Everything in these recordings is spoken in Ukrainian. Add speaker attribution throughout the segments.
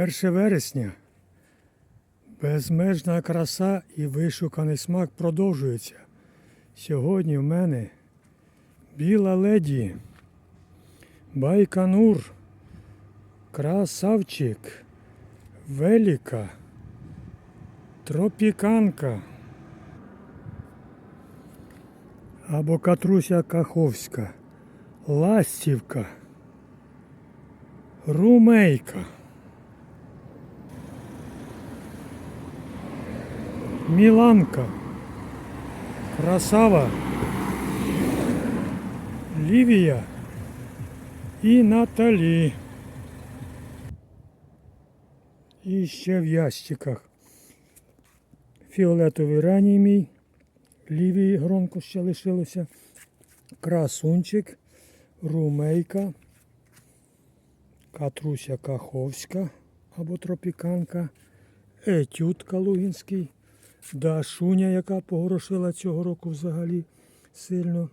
Speaker 1: 1 вересня. Безмежна краса і вишуканий смак продовжується. Сьогодні в мене біла леді, байканур, красавчик, велика, тропіканка або катруся каховська, ластівка, румейка. Міланка, Красава, Лівія і Наталі. І ще в ящиках. Фіолетовий ранній мій, лівій гронку ще лишилося. Красунчик, румейка, катруся каховська або тропіканка, етюдка Дашуня, яка погорошила цього року взагалі сильно.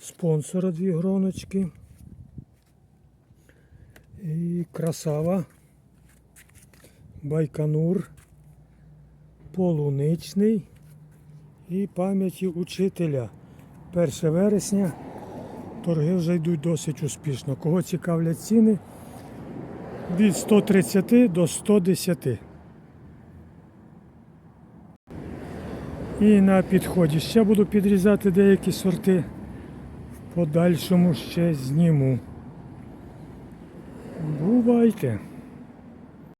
Speaker 1: Спонсора дві гроночки. І красава. Байканур. Полуничний. І пам'яті учителя. 1 вересня. Торги вже йдуть досить успішно. Кого цікавлять ціни? Від 130 до 110. І на підході ще буду підрізати деякі сорти. В подальшому ще зніму. Бувайте!